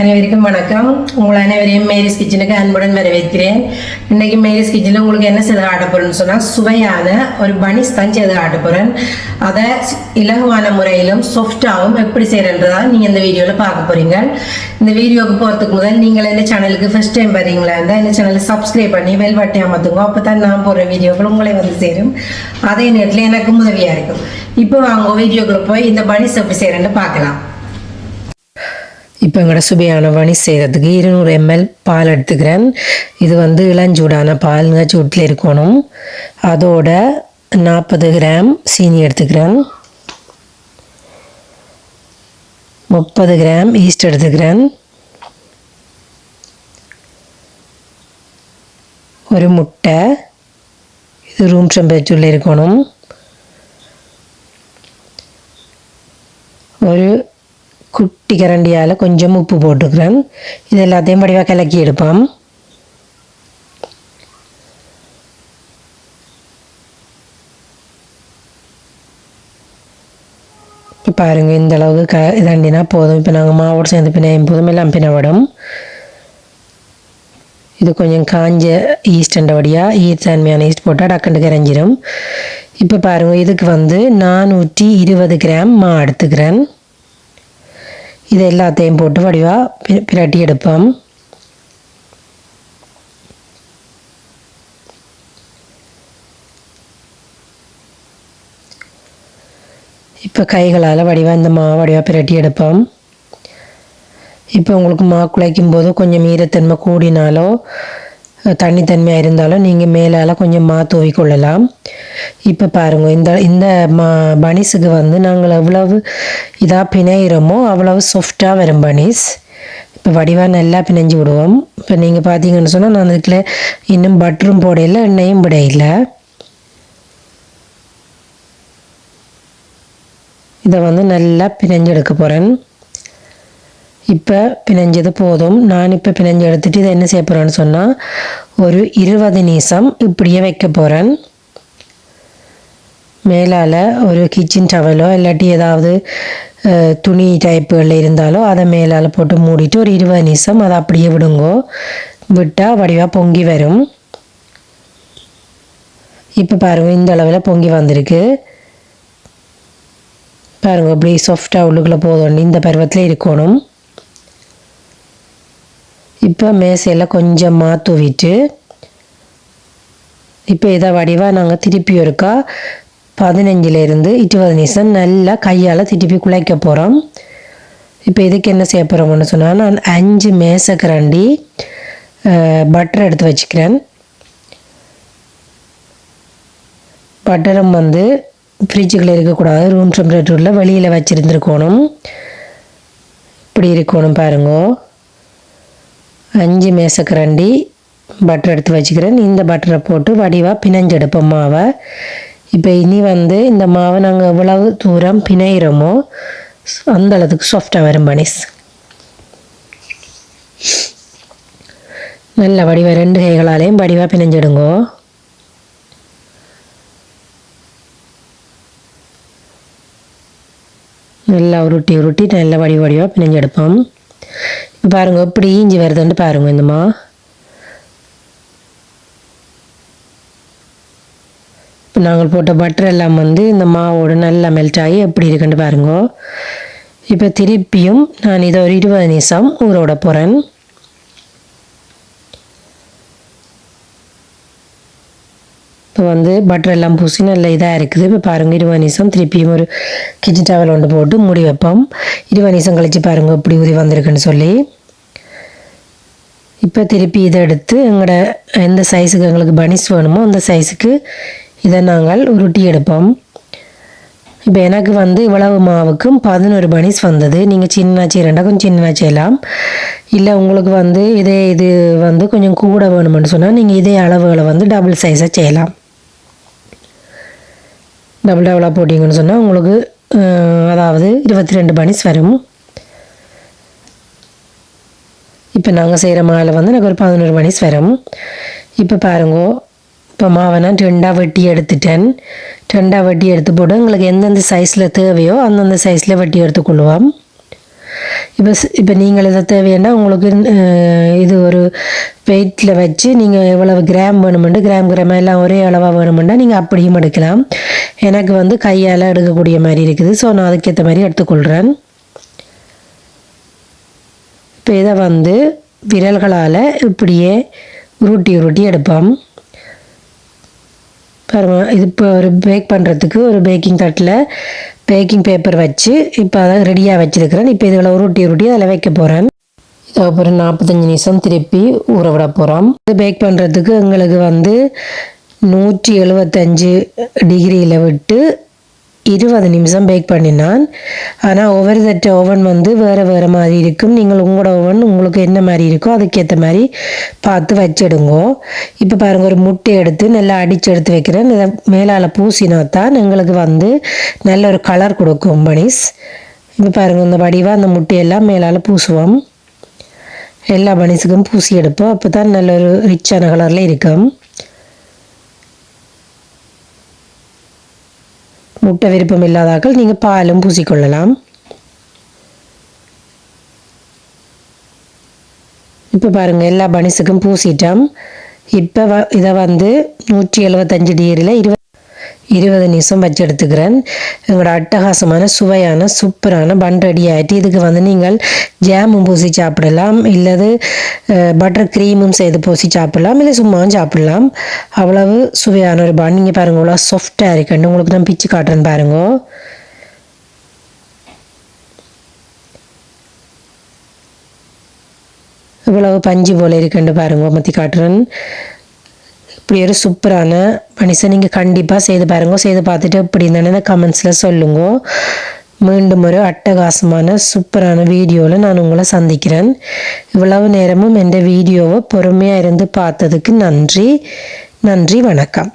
அனைவருக்கும் வணக்கம். உங்கள் அனைவரையும் மேரிஸ் கிச்சனுக்கு அன்புடன் வரவேற்கிறேன். இன்னைக்கு மேரிஸ் கிச்சனில் உங்களுக்கு என்ன செய்து ஆட்ட சொன்னால் சுவையான ஒரு பனிஸ் தான் செய்து ஆட்ட போகிறேன் அதை இலகுவான முறையிலும் சாஃப்டாகவும் எப்படி செய்கிறன்றதா நீங்கள் இந்த வீடியோவில் பார்க்க போறீங்க. இந்த வீடியோவுக்கு போகிறதுக்கு முதல் நீங்கள் இந்த சேனலுக்கு ஃபர்ஸ்ட் டைம் வரீங்களா இருந்தால் இந்த சேனலை சப்ஸ்கிரைப் பண்ணி வெல் பட்டியாக மாற்றுங்க அப்போ தான் நான் போடுற வீடியோக்கள் உங்களே வந்து சேரும். அதே நேரத்தில் எனக்கு உதவியாக இருக்கும். இப்போ அவங்க வீடியோக்குள்ளே போய் இந்த பனிஸ் எப்படி செய்கிறேன்னு பார்க்கலாம். இப்போ எங்களோட சுவையான வணி செய்கிறதுக்கு இருநூறு எம்எல் பால் எடுத்துக்கிறேன். இது வந்து இளஞ்சூடான பாலுங்க சூட்டில் இருக்கணும். அதோட நாற்பது கிராம் சீனி எடுத்துக்கிறேன். முப்பது கிராம் ஈஸ்ட் எடுத்துக்கிறேன். ஒரு முட்டை இது ரூம் டெம்பரேச்சரில் இருக்கணும். ஒரு குட்டி கரண்டியால் கொஞ்சம் உப்பு போட்டுக்கிறேன். இது எல்லாத்தையும் படிவாக கலக்கி எடுப்போம். இப்போ பாருங்கள் இந்த அளவுக்கு க இதாண்டினா போதும். இப்போ நாங்கள் மாவோடு சேர்ந்து பிணையும் போதும் எல்லாம் பின்னவிடும் இது கொஞ்சம் காஞ்ச ஈஸ்டண்ட வடியாக ஈஸ்ட் தன்மையான ஈஸ்ட் போட்டால் டக்குண்டு கரைஞ்சிரும். இப்போ பாருங்கள் இதுக்கு வந்து நானூற்றி இருபது கிராம் மா எடுத்துக்கிறேன். இது எல்லாத்தையும் போட்டு வடிவாக பிரட்டி எடுப்போம். இப்போ கைகளால் வடிவாக இந்த மாவு வடிவாக பிரட்டி எடுப்போம். இப்போ உங்களுக்கு மா குழைக்கும் போது கொஞ்சம் ஈரத்தன்மை கூடினாலோ தண்ணித்தன்மையாக இருந்தாலும் நீங்கள் மேலால் கொஞ்சம் மா கொள்ளலாம் இப்போ பாருங்கள் இந்த இந்த மா பனிஸுக்கு வந்து நாங்கள் எவ்வளவு இதாக பிணையிறோமோ அவ்வளவு சாஃப்டாக வரும் பனிஸ். இப்போ வடிவாக நல்லா பிணைஞ்சு விடுவோம். இப்போ நீங்கள் பார்த்தீங்கன்னு சொன்னால் நான் அதுக்குள்ள இன்னும் பட்டரும் போடையில் எண்ணெயும் விடையில. இதை வந்து நல்லா பிணைஞ்செடுக்க போகிறேன் இப்போ பிணைஞ்சது போதும். நான் இப்போ பிணைஞ்சு எடுத்துகிட்டு இதை என்ன செய்ய போகிறேன்னு சொன்னால் ஒரு இருபது நிமிஷம் இப்படியே வைக்க போகிறேன் மேலால் ஒரு கிச்சன் டவலோ இல்லாட்டி ஏதாவது துணி டைப்புகளில் இருந்தாலோ அதை மேலால் போட்டு மூடிட்டு ஒரு இருபது நிமிஷம் அதை அப்படியே விடுங்கோ. விட்டால் வடிவாக பொங்கி வரும். இப்போ பாருங்கள் இந்த அளவில் பொங்கி வந்திருக்கு. பாருங்கள் இப்படி சாஃப்டாக உள்ளுக்குள்ளே போதும். இந்த பருவத்தில் இருக்கணும். இப்போ மேசையில் கொஞ்சம் தூவிட்டு இப்போ இதை வடிவாக நாங்கள் திருப்பி ஒருக்கா பதினஞ்சிலேருந்து இருபது நிமிஷம் நல்லா கையால் திருப்பி குழைக்க போகிறோம் இப்போ இதுக்கு என்ன செய்ய போகிறோம்னு சொன்னால் நான் அஞ்சு மேசக்கரண்டி பட்டர் எடுத்து வச்சுக்கிறேன். பட்டரும் வந்து ஃப்ரிட்ஜுக்குள்ளே இருக்கக்கூடாது ரூம் டெம்பரேச்சரில் வெளியில் வச்சுருந்துருக்கணும். இப்படி இருக்கணும் பாருங்கோ. அஞ்சு மேசக்கரண்டி பட்டர் எடுத்து வச்சுக்கிறேன். இந்த பட்டரை போட்டு வடிவாக பிணைஞ்செடுப்போம் மாவை. இப்போ இனி வந்து இந்த மாவை நாங்கள் எவ்வளவு தூரம் பிணையிறோமோ அந்த அளவுக்கு சாஃப்டாக வரும் பனிஸ். நல்ல வடிவாக ரெண்டு கைகளாலேயும் வடிவாக பிணைஞ்சிடுங்கோ. நல்லா உருட்டி உருட்டி நல்ல வடி வடிவாக பிணைஞ்செடுப்போம். பாருங்க இப்படி ஈஞ்சி வருதுன்னு பாருங்க இந்தமா இப்போ நாங்கள் போட்ட பட்டர் எல்லாம் வந்து இந்த மாவோடு நல்லா மெல்ட் ஆகி எப்படி இருக்குன்னு பாருங்க. இப்போ திருப்பியும் நான் இதை ஒரு இருபது நிமிஷம் ஊற விட போகிறேன் இப்போ வந்து பட்டர் எல்லாம் பூசி நல்ல இதாக இருக்குது. இப்போ பாருங்கள் இருபது நிமிஷம் திருப்பியும் ஒரு கிச்சன் டவல் ஒன்று போட்டு மூடி வைப்போம். இருபது நிமிஷம் கழித்து பாருங்கள் இப்படி உரி வந்திருக்குன்னு சொல்லி. இப்போ திருப்பி இதை எடுத்து எங்களோட எந்த சைஸுக்கு எங்களுக்கு பனிஸ் வேணுமோ அந்த சைஸுக்கு இதை நாங்கள் உருட்டி எடுப்போம். இப்போ எனக்கு வந்து இவ்வளவு மாவுக்கும் பதினோரு பனிஸ் வந்தது. நீங்கள் சின்ன செய்யறா கொஞ்சம் சின்ன செய்யலாம். இல்லை உங்களுக்கு வந்து இதே இது வந்து கொஞ்சம் கூட வேணுமென்னு சொன்னால் நீங்கள் இதே அளவுகளை வந்து டபுள் சைஸாக செய்யலாம். டபுள் டபுளாக போட்டிங்கன்னு சொன்னால் உங்களுக்கு அதாவது இருபத்தி ரெண்டு பனிஸ் வரும். இப்போ நாங்கள் செய்கிற மாவில் வந்து எனக்கு ஒரு பதினோரு மணிஸ் வரும். இப்போ பாருங்கோ இப்போ மாவை நான் ரெண்டாக வெட்டி எடுத்துட்டேன். ரெண்டாக வெட்டி எடுத்து போட்டு உங்களுக்கு எந்தெந்த சைஸில் தேவையோ அந்தந்த சைஸில் வெட்டி எடுத்துக்கொள்வோம் இப்போ இப்போ நீங்கள் இதை தேவைன்னா உங்களுக்கு இது ஒரு வெயிட்டில் வச்சு நீங்கள் எவ்வளவு கிராம் வேணுமெண்டு கிராம் கிராம் எல்லாம் ஒரே அளவாக வேணுமெண்டா நீங்கள் அப்படியும் எடுக்கலாம். எனக்கு வந்து கையால் எடுக்கக்கூடிய மாதிரி இருக்குது. ஸோ நான் அதுக்கேற்ற மாதிரி எடுத்துக்கொள்கிறேன் இப்போ இதை வந்து விரல்களால் இப்படியே உருட்டி உருட்டி எடுப்போம். பாருங்க இது இப்போ ஒரு பேக் பண்ணுறதுக்கு ஒரு பேக்கிங் தட்டில் பேக்கிங் பேப்பர் வச்சு இப்போ அதை ரெடியாக வச்சுருக்கிறேன். இப்போ இதில் உருட்டி உருட்டி அதில் வைக்க போகிறேன் இதுக்கப்புறம் நாற்பத்தஞ்சு நிமிஷம் திருப்பி ஊற விட போகிறோம் இது பேக் பண்ணுறதுக்கு எங்களுக்கு வந்து நூற்றி எழுபத்தஞ்சு டிகிரியில் விட்டு இருபது நிமிஷம் பேக் பண்ணினான். ஆனால் ஒவ்வொரு தட்ட ஓவன் வந்து வேறு வேறு மாதிரி இருக்கும். நீங்கள் உங்களோட ஓவன் உங்களுக்கு என்ன மாதிரி இருக்கோ அதுக்கேற்ற மாதிரி பார்த்து வச்சிடுங்கோ. இப்போ பாருங்கள் ஒரு முட்டை எடுத்து நல்லா அடித்து எடுத்து வைக்கிறேன். இதை மேலால் பூசினா தான் எங்களுக்கு வந்து நல்ல ஒரு கலர் கொடுக்கும் பனிஸ் இப்போ பாருங்கள் இந்த வடிவாக அந்த முட்டையெல்லாம் மேலால் பூசுவோம். எல்லா பனிஸுக்கும் பூசி எடுப்போம். அப்போ தான் நல்ல ஒரு ரிச்சான கலரில் இருக்கும். முட்டை விருப்பம் இல்லாதாக்கள் நீங்கள் பாலும் பூசிக்கொள்ளலாம். இப்போ பாருங்கள் எல்லா பனிஸுக்கும் பூசிட்டோம். இப்போ வ இதை வந்து நூற்றி எழுபத்தஞ்சு டிகிரியில் இருபது இருபது நிமிஷம் வச்சு எடுத்துக்கிறேன். எங்களோட அட்டகாசமான சுவையான சூப்பரான பன் ரெடி ஆகிட்டு இதுக்கு வந்து நீங்கள் ஜாமும் பூசி சாப்பிடலாம். இல்லது பட்டர் க்ரீமும் செய்து பூசி சாப்பிடலாம். இல்லை சும்மாவும் சாப்பிடலாம். அவ்வளவு சுவையான ஒரு பன் நீங்கள் பாருங்கள் அவ்வளோ சாஃப்டாக இருக்குன்னு உங்களுக்கு நான் பிச்சு காட்டுறேன்னு பாருங்க. இவ்வளவு பஞ்சு போல இருக்குன்னு பாருங்க மத்தி காட்டுறேன். இப்படி ஒரு சூப்பரான மனுஷன் நீங்கள் கண்டிப்பாக செய்து பாருங்க. செய்து பார்த்துட்டு இப்படி இருந்தானே கமெண்ட்ஸில் சொல்லுங்க. மீண்டும் ஒரு அட்டகாசமான சூப்பரான வீடியோவில் நான் உங்களை சந்திக்கிறேன். இவ்வளவு நேரமும் எந்த வீடியோவை பொறுமையாக இருந்து பார்த்ததுக்கு நன்றி. நன்றி வணக்கம்.